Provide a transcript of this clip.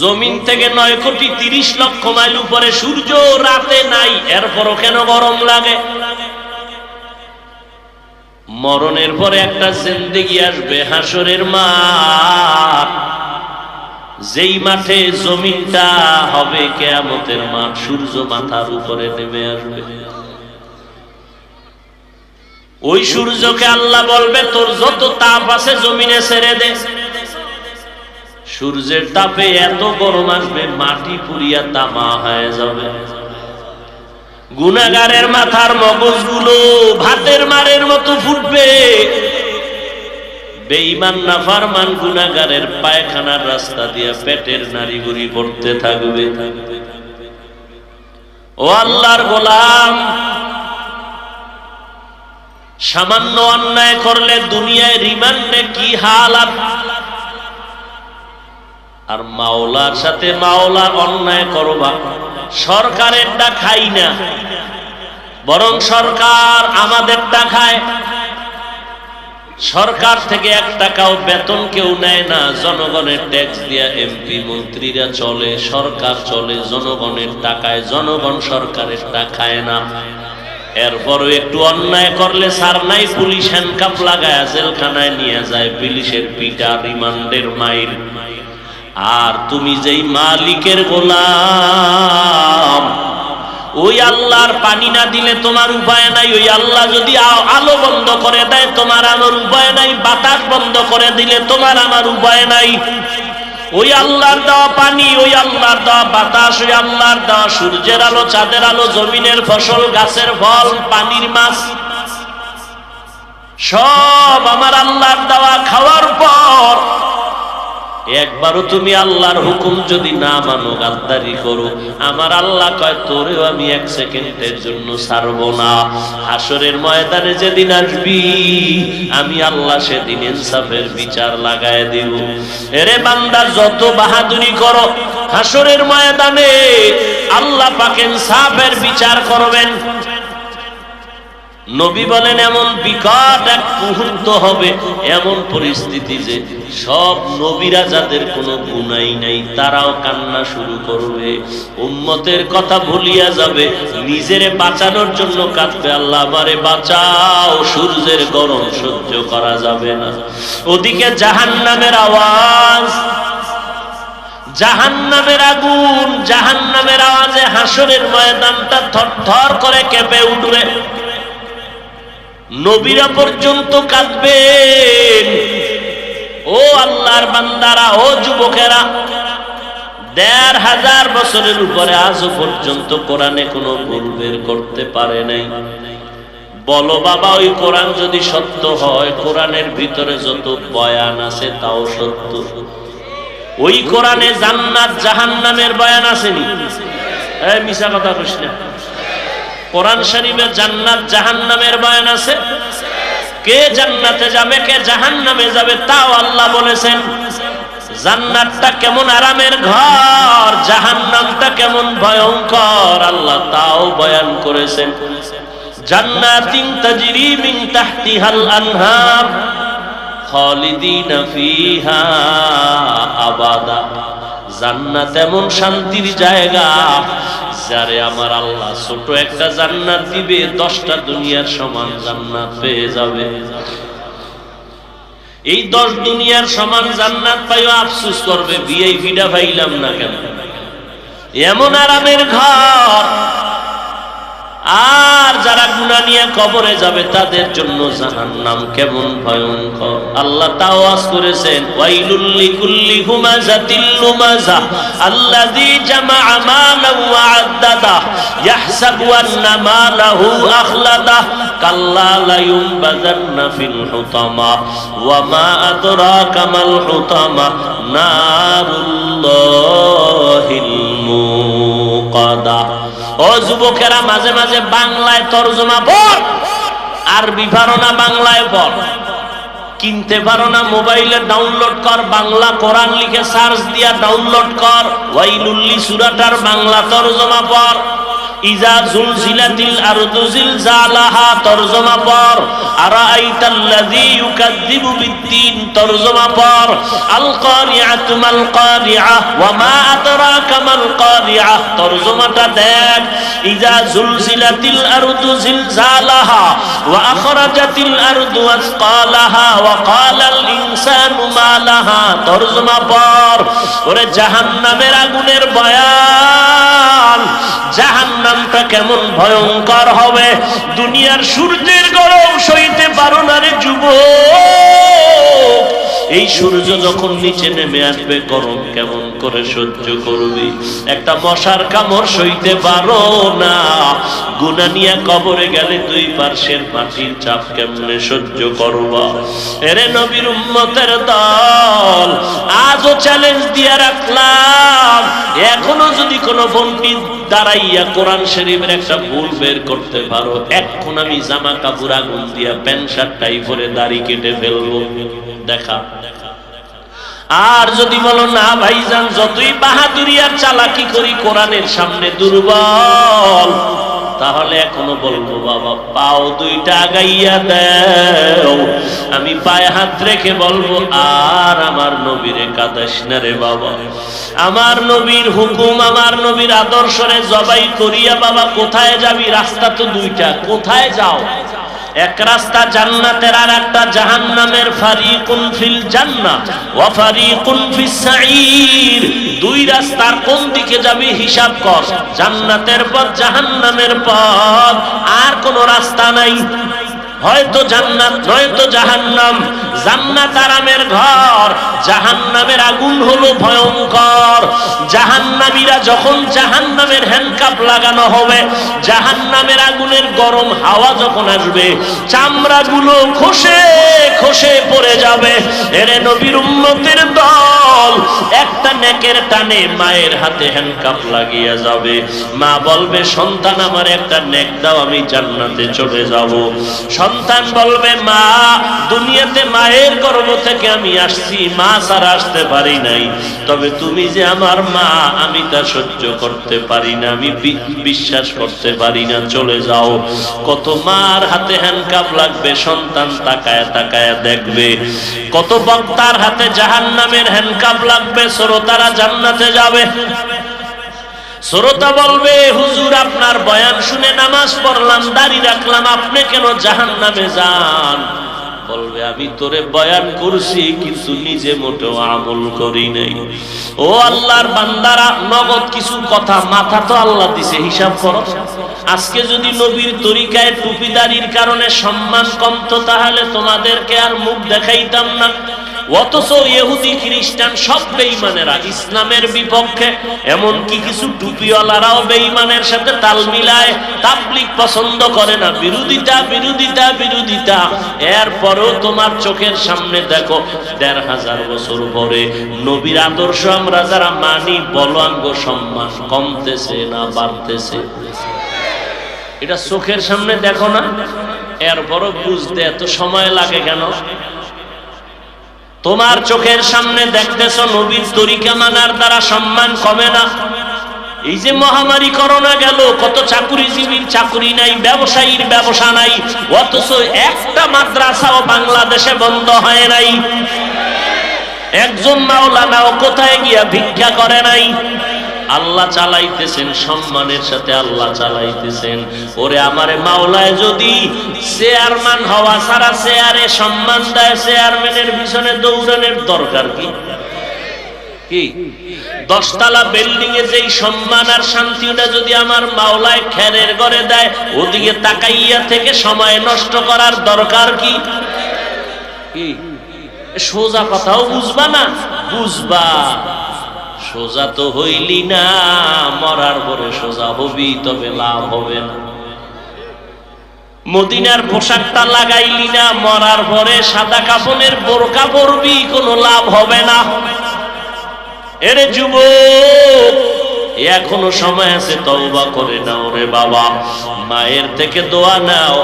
জমিন থেকে নয় কোটি তিরিশ লক্ষ মাইল উপরে সূর্য রাতে নাই, এরপরও কেন গরম লাগে? মরণের পরে একটা জিন্দেগি আসবে হাসরের মাঠ। যেই মাঠে জমিনটা হবে কেয়ামতের মাঠ, সূর্য মাথার উপরে নেমে আসবে। ওই সূর্যকে আল্লাহ বলবে, তোর যত তাপ আছে জমিনে ছেড়ে দে। সূর্যের তাপে এত গরম আসবে, মাটি পুরিয়া তামা হয়ে যাবে। গুনাগারের মাথার মগজগুলো ভাতের মারের মতো ফুটবে। বেঈমান না ফারমান গুনাগারের পায়খানার রাস্তা দিয়ে পেটের নারীগুড়ি পড়তে থাকবে। ও আল্লাহর গোলাম, সামান্য অন্যায় করলে দুনিয়ায় রিমান্ডে কি হালাত? আর মাওলার সাথে মাওলার অন্যায় করবা সরকারেরটা খাই না। বরং সরকার আমাদেরটা খায় সরকার থেকে এক টাকাও বেতন কেউ নেয় না, জনগণের ট্যাক্স দিয়া এমপি মন্ত্রীরা চলে, সরকার চলে, জনগণের টাকায়, জনগণ সরকারের টাকায় না। এরপরও একটু অন্যায় করলে সার নাই, পুলিশ হ্যান্ডকাপ লাগায় জেলখানায় নিয়ে যায়, পুলিশের পিটা রিমান্ডের মাইল। আর তুমি যেই মালিকের গোলাম, ওই আল্লাহর পানি না দিলে তোমার উপায় নাই। ওই আল্লাহ যদি আলো বন্ধ করে দেয়, তোমার আলোর উপায় নাই। বাতাস বন্ধ করে দিলে তোমার আমার উপায় নাই। ওই আল্লাহর দেওয়া পানি, ওই আল্লাহর দেওয়া বাতাস, ওই আল্লাহর দেওয়া সূর্যের আলো, চাঁদের আলো, জমিনের ফসল, গাছের ফল, পানির মাছ, সব আমার আল্লাহর দেওয়া খাওয়ার পর একবারও তুমি আল্লাহর হুকুম যদি না মানো, গাদ্দারি করো। আমার আল্লাহ কয়, তোরেও আমি এক সেকেন্ডের জন্য ছাড়ব না। হাসরের ময়দানে যেদিন আসবি, আমি আল্লাহ সেদিন ইনসাফের বিচার লাগায় দেব। এরে বান্দা, যত বাহাদুরি করো হাসরের ময়দানে আল্লাহ পাক ইনসাফের বিচার করবেন। নবী বলেন, এমন বিকট এক মুহূর্ত হবে, এমন পরিস্থিতি যে সব নবীরা যাদের কোনো গুণাই নাই, তারাও কান্না শুরু করবে। উম্মতের কথা ভুলিয়া যাবে, নিজেরে বাঁচানোর জন্য কাঁদবে, আল্লাহ আমারে বাঁচাও, সূর্যের গরম সহ্য করা যাবে না। ওদিকে জাহান্নামের আওয়াজ, জাহান্নামের আগুন, জাহান্নামের আওয়াজে হাসরের ময়দানটা থর থর করে কেঁপে উঠবে। নবীরা পর্যন্ত কাঁদবেন। ও আল্লাহর বান্দারা, ও যুবকেরা, দেড় হাজার বছরের উপরে আজও পর্যন্ত কোরআনে কোনো ভুল বের করতে পারে নাই। বলো বাবা, ওই কোরআন যদি সত্য হয়, কোরআনের ভিতরে যত বয়ান আছে তাও সত্য। ওই কোরআনে জান্নাত জাহান্নামের বয়ান আসেনি। মিশা কথা না। কোরআন শরীফে জান্নাত জাহান্নামের বয়ান আছে? কে জান্নাতে যাবে, কে জাহান্নামে যাবে তাও আল্লাহ বলেছেন, জান্নাতটা কেমন আরামের ঘর, জাহান্নামটা কেমন ভয়ঙ্কর, আল্লাহ তাও বয়ান করেছেন। জান্নাতিন তাজরি মিন তাহতিহাল আনহার খালিদিনা ফিহা আবাদা। জান্নাত এমন শান্তির জায়গা যারে আমার আল্লাহ ছোট একটা জান্নাত দিবে, দশটা দুনিয়ার সমান জান্নাত পেয়ে যাবে। এই দশ দুনিয়ার সমান জান্নাত পাইও আফসুস করবে বিয়ে ভিডা ভাইলাম না কেন? এমন আরামের ঘর আর যারা গুণা নিয়ে কবরে যাবে, তাদের জন্য জাহান নাম কেমন ভয়ঙ্কর। আল্লাহ তাও আজ করেছেন ওয়াইলুল্লি কুল্লি ওয়া মা নারুল্লাহিল যুবকেরা মাঝে মাঝে বাংলায় তর্জমা পড়, আরবি পারো না বাংলায় পড়। কিনতে পারো না মোবাইলে ডাউনলোড কর, বাংলা কোরআন লিখে সার্চ দিয়া ডাউনলোড কর। ওয়াইলুল্লি সুরাটার বাংলা তর্জমা পড়। ইজা জুলজিলাতিল আরদু জিলজালাহা, তরজমা পর আরাআইতাল্লাযী ইউকাযযিবু বিদ্দীন, তরজমা পর আল কারিআতু মাল কারিআহ ওয়া মা আদরাকা মাল কারিআহ তরজমাটা দেখ। ইজা জুলজিলাতিল আরদু জিলজালাহা, ওয়া আখরাজাতিল আরদু আসকালাহা, ওয়া ক্বালাল ইনসানু মা লাহা তরজমা পর ওরে জাহান্নামের আগুনের বয়ান। জাহান্নামটা কেমন ভয়ঙ্কর হবে? দুনিয়ার সূর্যের গরম সইতে পারো না রে যুবক। এই সূর্য যখন নিচে নেমে আসবে, গরম কেমন করে সহ্য করবি? একটা মশার কামড় সইতে পারো না। গুনা নিয়ে কবরে গেলে দুই পার্শ্বের মাটির চাপ কেমনে সহ্য করবা? এরে নবীর উম্মতের দল, আজও চ্যালেঞ্জ দিয়ে রাখলাম। এখনও যদি কোনো পন্ডিত দাঁড়াইয়া কোরআন শরীফের একটা ভুল বের করতে পারো এখন আমি জামা কাপড় আগুন দিয়া প্যান্ট শার্ট টাই পরে দাড়ি কেটে ফেলব। দেখা। আর যদি বলো, না ভাইজান, যতই বাহাদুরি আর চালাকি করি, কোরআনের সামনে দুর্বল। তাহলে এখনও বলব, বাবা, পাও দুইটা আগাইয়া দেও। আমি পায়ে হাত রেখে বলব, আর আমার নবীরে কাদাস না রে বাবা। আমার নবীর হুকুম, আমার নবীর আদর্শরে জবাই করিয়া বাবা, কোথায় যাবি? রাস্তা তো দুইটা, কোথায় যাও? এক রাস্তা জান্নাতের আর একটা জাহান্নামের ফারিকুন ফিল জান্নাত ওয়া ফারিকুন ফিস সাঈর। দুই রাস্তার কোন দিকে যাবি হিসাব কর। জান্নাতের পথ জাহান্নামের পথ। আর কোন রাস্তা নাই। হয়তো জান্নাত, নয়তো জাহান্নাম। জান্নাত আরামের ঘর, জাহান্নামের আগুন হলো ভয়ঙ্কর। জাহান্নামীরা যখন জাহান্নামের হ্যান্ডকাপ লাগানো হবে, জাহান্নামের আগুনের গরম হাওয়া যখন আসবে, চামড়াগুলো খসে খসে পড়ে যাবে। এরে নবীর উম্মতের দল একটা নেকের টানে মায়ের হাতে হ্যান্ডকাপ লাগিয়ে যাবে। মা বলবে, সন্তান আমার, একটা নেক দাও, আমি জান্নাতে চলে যাব। সন্তান বলবে, মা, দুনিয়াতে মায়ের গর্ভ থেকে আমি আসছি, মা ছাড়া আসতে পারি নাই। তবে তুমি যে আমার মা, আমি তা সহ্য করতে পারি না, আমি বিশ্বাস করতে পারি না, চলে যাও। কত মার হাতে হ্যান্ডকাপ লাগবে, সন্তান তাকায় তাকায় দেখবে। কত বক্তার হাতে জাহান নামের হ্যান্ডকাপ লাগবে, শ্রোতারা জান্নাতে যাবে। শ্রোতা বলবে, হুজুর, আপনার বয়ান শুনে নামাজ পড়লাম, দাড়ি রাখলাম, আপনি কেন জাহান নামে যান? বলবে, আমি তোরে বয়ান করছি, কিন্তু নিজে মোটেও আমল করি নাই। ও আল্লাহর বান্দারা, নগদ কিছু কথা, মাথা তো আল্লাহ দিছে, হিসাব করো। আজকে যদি নবীর তরিকায় টুপিদারির কারণে সম্মান কমতো, তাহলে তোমাদেরকে আর মুখ দেখাইতাম না। অথচ ইহুদি খ্রিস্টান সব বেঈমানেরা ইসলামের বিপক্ষে, এমনকি কিছু টুপিওয়ালারাও বেঈমানের সাথে তাল মিলায় তাবলিক পছন্দ করে না। বিরোধিতা বিরোধিতা বিরোধিতা। এরপরেও তোমার চোখের সামনে দেখো, দেড় হাজার বছর পরে নবীর আদর্শ আমরা যারা মানি বলাঙ্গ সম্মান কমতেছে না বাড়তেছে। এটা চোখের সামনে দেখো না, এরপরও বুঝতে এত সময় লাগে কেন? তোমার চোখের সামনে দেখতেছ নবীর তরিকা মানার দ্বারা সম্মান কমে না। এই যে মহামারী করোনা গেল, কত চাকুরিজীবীর চাকুরি নাই, ব্যবসায়ীর ব্যবসা নাই, অথচ একটা মাদ্রাসাও বাংলাদেশে বন্ধ হয় নাই। একজন মাওলানাও কোথায় গিয়া ভিক্ষা করে নাই? আল্লাহ চালাইতেছেন, সম্মানের সাথে আল্লাহ চালাইতেছেন। ওরে আমারে মাওলায় যদি চেয়ারম্যান হওয়া ছাড়া চেয়ারে সম্মান দেয়, চেয়ারম্যানের পিছনে দৌড়ানোর দরকার কি? দশতলা বিল্ডিং এ যেই সম্মান আর শান্তিটা যদি আমার মাওলায় খেরের ঘরে দেয়, ওদিকে তাকাইয়া থেকে সময় নষ্ট করার দরকার কি? সোজা কথাও বুঝবা না? বুঝবা। সোজা তো হইলি না, মরার পরে সোজা হবি, তবে লাভ হবে না। মদিনার পোশাকটা লাগাইলি না, মরার পরে সাদা কাপনের বোরকা পরবি, কোনো লাভ হবে না। এরে যুবক, এখনও সময় আছে, তওবা করে নাও রে বাবা। মায়ের থেকে দোয়া নাও।